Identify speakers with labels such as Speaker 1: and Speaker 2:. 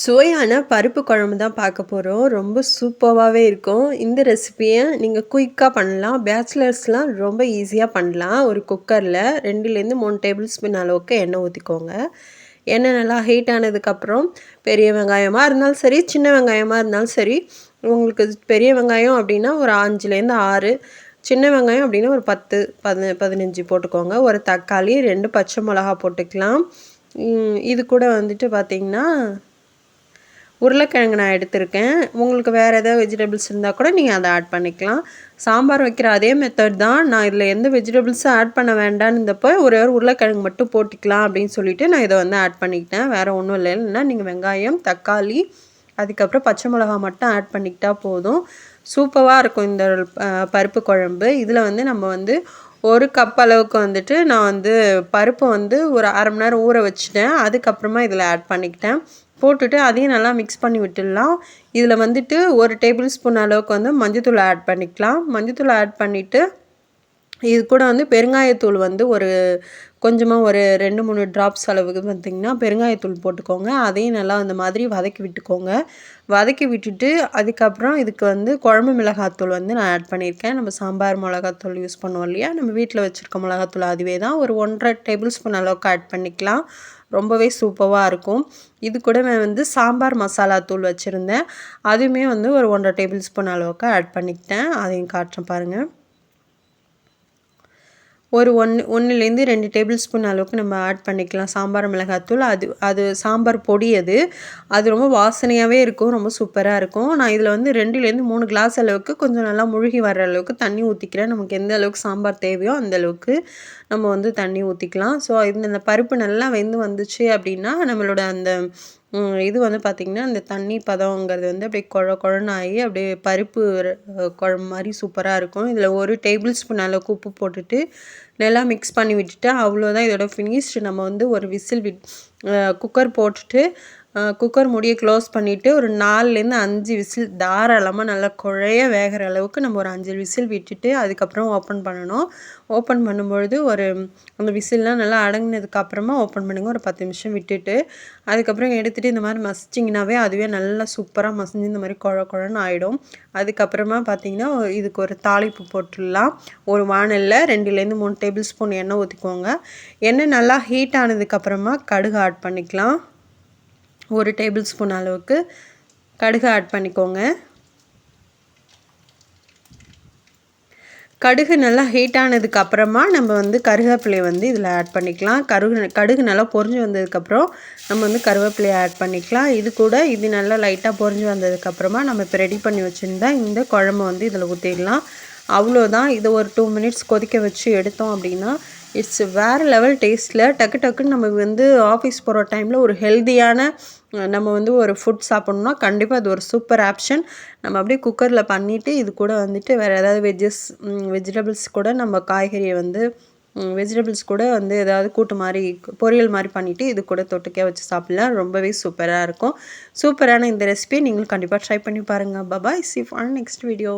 Speaker 1: சுவையான பருப்பு குழம்பு தான் பார்க்க போகிறோம் ரொம்ப சூப்பராகவே இருக்கும். இந்த ரெசிப்பியை நீங்கள் குயிக்காக பண்ணலாம். பேச்சுலர்ஸ்லாம் ரொம்ப ஈஸியாக பண்ணலாம். ஒரு குக்கரில் ரெண்டுலேருந்து மூணு டேபிள் ஸ்பூன் அளவுக்கு எண்ணெய் ஊற்றிக்கோங்க எண்ணெய் நல்லா ஹீட் ஆனதுக்கப்புறம் பெரிய வெங்காயமாக இருந்தாலும் சரி சின்ன வெங்காயமாக இருந்தாலும் சரி உங்களுக்கு பெரிய வெங்காயம் அப்படின்னா ஒரு அஞ்சுலேருந்து ஆறு சின்ன வெங்காயம் அப்படின்னா ஒரு பத்து பதி பதினஞ்சு போட்டுக்கோங்க. ஒரு தக்காளி ரெண்டு பச்சை மிளகா போட்டுக்கலாம். இது கூட வந்துட்டு பார்த்திங்கன்னா உருளைக்கிழங்கு நான் எடுத்திருக்கேன். உங்களுக்கு வேறு ஏதாவது வெஜிடபிள்ஸ் இருந்தால் கூட நீங்கள் அதை ஆட் பண்ணிக்கலாம். சாம்பார் வைக்கிற அதே மெத்தட் தான். நான் இதில் எந்த வெஜிடபிள்ஸும் ஆட் பண்ண வேண்டான்னு இருந்தப்போ ஒரே ஒரு உருளைக்கிழங்கு மட்டும் போட்டுக்கலாம் அப்படின்னு சொல்லிவிட்டு நான் இதை வந்து ஆட் பண்ணிக்கிட்டேன். வேறு ஒன்றும் இல்லை. இல்லைன்னா நீங்கள் வெங்காயம் தக்காளி அதுக்கப்புறம் பச்சை மிளகா மட்டும் ஆட் பண்ணிக்கிட்டால் போதும். சூப்பராக இருக்கும் இந்த பருப்பு குழம்பு. இதில் வந்து நம்ம வந்து ஒரு கப் அளவுக்கு வந்துட்டு நான் வந்து பருப்பை வந்து ஒரு அரை மணி நேரம் ஊற வச்சுட்டேன். அதுக்கப்புறமா இதில் ஆட் பண்ணிக்கிட்டேன். போட்டுட்டு அதையும் நல்லா மிக்ஸ் பண்ணி விட்டுடலாம். இதில் வந்துட்டு ஒரு டேபிள் ஸ்பூன் அளவுக்கு வந்து மஞ்சத்தூள் ஆட் பண்ணிக்கலாம். மஞ்சத்தூள் ஆட் பண்ணிவிட்டு இது கூட வந்து பெருங்காயத்தூள் வந்து ஒரு கொஞ்சமாக ஒரு ரெண்டு மூணு ட்ராப்ஸ் அளவுக்கு பார்த்திங்கன்னா பெருங்காயத்தூள் போட்டுக்கோங்க. அதையும் நல்லா அந்த மாதிரி வதக்கி விட்டுக்கோங்க. வதக்கி விட்டுட்டு அதுக்கப்புறம் இதுக்கு வந்து குழம்பு மிளகாத்தூள் வந்து நான் ஆட் பண்ணியிருக்கேன். நம்ம சாம்பார் மிளகாத்தூள் யூஸ் பண்ணுவோம் இல்லையா? நம்ம வீட்டில் வச்சுருக்க மிளகாத்தூள் அதுவே தான் ஒரு ஒன்றரை டேபிள் ஸ்பூன் அளவுக்கு ஆட் பண்ணிக்கலாம். ரொம்பவே சூப்பராக இருக்கும். இது கூட நான் வந்து சாம்பார் மசாலா தூள் வச்சுருந்தேன். அதுவுமே வந்து ஒரு ஒன்றரை டேபிள் ஸ்பூன் அளவுக்கு ஆட் பண்ணிக்கிட்டேன். அதையும் காட்டுறேன் பாருங்கள் ஒரு ஒன்று ஒன்றுலேருந்து ரெண்டு டேபிள் ஸ்பூன் அளவுக்கு நம்ம ஆட் பண்ணிக்கலாம். சாம்பார் மிளகாத்தூள் அது அது சாம்பார் பொடி அது. அது ரொம்ப வாசனையாகவே இருக்கும். ரொம்ப சூப்பராக இருக்கும். நான் இதில் வந்து ரெண்டுலேருந்து மூணு கிளாஸ் அளவுக்கு கொஞ்சம் நல்லா முழுகி வர அளவுக்கு தண்ணி ஊற்றிக்கிறேன் நமக்கு எந்த அளவுக்கு சாம்பார் தேவையோ அந்த அளவுக்கு. நம்ம வந்து தண்ணி ஊற்றிக்கலாம் ஸோ இந்த பருப்பு நல்லா வெந்து வந்துச்சு அப்படின்னா நம்மளோட அந்த இது வந்து பார்த்திங்கன்னா அந்த தண்ணி பதங்கிறது வந்து அப்படியே குழ குழன்னு அப்படியே பருப்பு குழம்பு மாதிரி சூப்பராக இருக்கும். இதில் ஒரு டேபிள் ஸ்பூன் அளவுக்கு உப்பு போட்டுட்டு நல்லா மிக்ஸ் பண்ணி விட்டுட்டு அவ்வளோதான் இதோட ஃபினிஷ்டு நம்ம வந்து ஒரு விசில் விட் குக்கர் போட்டுட்டு குக்கர் முடியை க்ளோஸ் பண்ணிவிட்டு ஒரு நாலுலேருந்து அஞ்சு விசில் தாராளமாக நல்லா குழைய வேகிற அளவுக்கு நம்ம ஒரு அஞ்சு விசில் விட்டுட்டு அதுக்கப்புறம் ஓப்பன் பண்ணணும். ஓப்பன் பண்ணும்பொழுது ஒரு அந்த விசில்லாம் நல்லா அடங்கினதுக்கப்புறமா ஓப்பன் பண்ணுங்கள் ஒரு பத்து நிமிஷம் விட்டுட்டு அதுக்கப்புறம் எடுத்துகிட்டு இந்த மாதிரி மசிச்சிங்கனாவே அதுவே நல்லா சூப்பராக மசிஞ்சு இந்த மாதிரி குழ குழன்னு ஆகிடும் அதுக்கப்புறமா பார்த்திங்கன்னா இதுக்கு ஒரு தாளிப்பு போட்டுடலாம். ஒரு வானலில் ரெண்டுலேருந்து மூணு டேபிள் ஸ்பூன் எண்ணெய் ஊற்றிக்கோங்க எண்ணெய் நல்லா ஹீட் ஆனதுக்கப்புறமா கடுகு ஆட் பண்ணிக்கலாம். ஒரு டேபிள் ஸ்பூன் அளவுக்கு கடுகு ஆட் பண்ணிக்கோங்க. கடுகு நல்லா ஹீட் ஆனதுக்கு அப்புறமா நம்ம வந்து கருவேப்பிலையை வந்து இதில் ஆட் பண்ணிக்கலாம். கருகு கடுகு நல்லா பொறிஞ்சு வந்ததுக்கப்புறம் நம்ம வந்து கருவேப்பிலையை ஆட் பண்ணிக்கலாம். இது கூட இது நல்லா லைட்டாக பொறிஞ்சு வந்ததுக்கப்புறமா நம்ம இப்போ ரெடி பண்ணி வச்சுருந்தா இந்த குழம்பு வந்து இதில் ஊற்றிடலாம் அவ்வளோதான் இதை ஒரு டூ மினிட்ஸ் கொதிக்க வச்சு எடுத்தோம் அப்படின்னா இட்ஸ் வேறு லெவல் டேஸ்ட்டில் டக்கு டக்குன்னு நம்ம வந்து ஆஃபீஸ் போகிற டைமில் ஒரு ஹெல்த்தியான நம்ம வந்து ஒரு ஃபுட் சாப்பிட்ணுன்னா கண்டிப்பாக அது ஒரு சூப்பர் ஆப்ஷன் நம்ம அப்படியே குக்கரில் பண்ணிவிட்டு இது கூட வந்துட்டு வேறு ஏதாவது வெஜ்ஜஸ் வெஜிடபிள்ஸ் கூட நம்ம காய்கறியை வந்து வெஜிடபிள்ஸ் கூட வந்து ஏதாவது கூட்டு மாதிரி பொரியல் மாதிரி பண்ணிவிட்டு இது கூட தொட்டுக்கே வச்சு சாப்பிட்லாம். ரொம்பவே சூப்பராக இருக்கும். சூப்பரான இந்த ரெசிபியை நீங்களும் கண்டிப்பாக ட்ரை பண்ணி பாருங்கள் பபாய் சி ஃபான் நெக்ஸ்ட் வீடியோ